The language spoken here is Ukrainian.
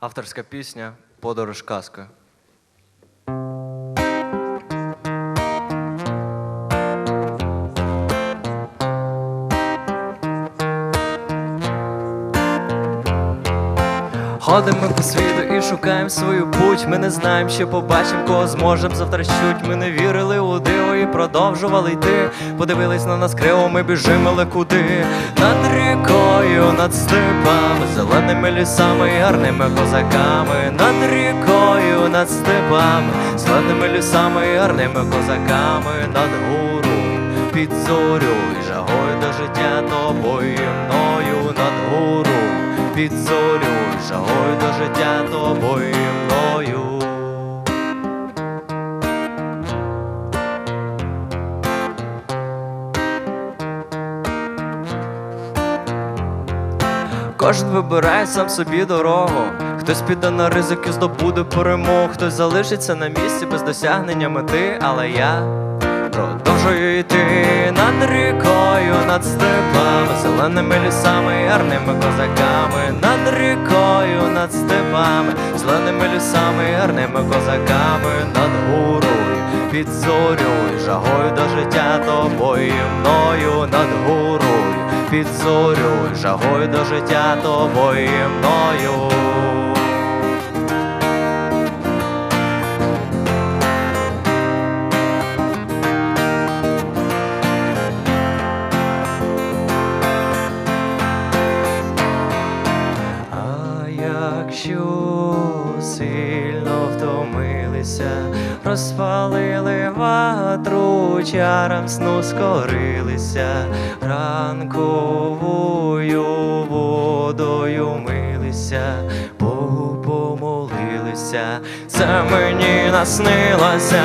Авторська пісня Подорож казкою. Ходимо по світу і шукаємо свою путь. Ми не знаємо, що побачимо, кого зможем завтра щуть. Ми не вірили у диво і продовжували йти. Подивились на нас криво, ми біжимо, але куди? Над рікою, над степами, зеленими лісами і гарними козаками. Над рікою, над степами, зеленими лісами і гарними козаками. Над горою, під зорю, і жагою до життя тобою під зорю, жагою до життя тобою мною. Кожен вибирає сам собі дорогу. Хтось піде на ризик і здобуде перемогу, хтось залишиться на місці без досягнення мети, але я продовжую йти над рікою, над степами, зеленими лісами ярними козаками, над рікою, над степами, зеленими лісами ярними козаками, над горою, під зорю, жагою до життя тобою мною над горою, під зорю, жагою до життя тобою мною. Якщо сильно втомилися, розпалили ватру, чарам сну скорилися, ранковою водою милися, Богу помолилися, це мені наснилося.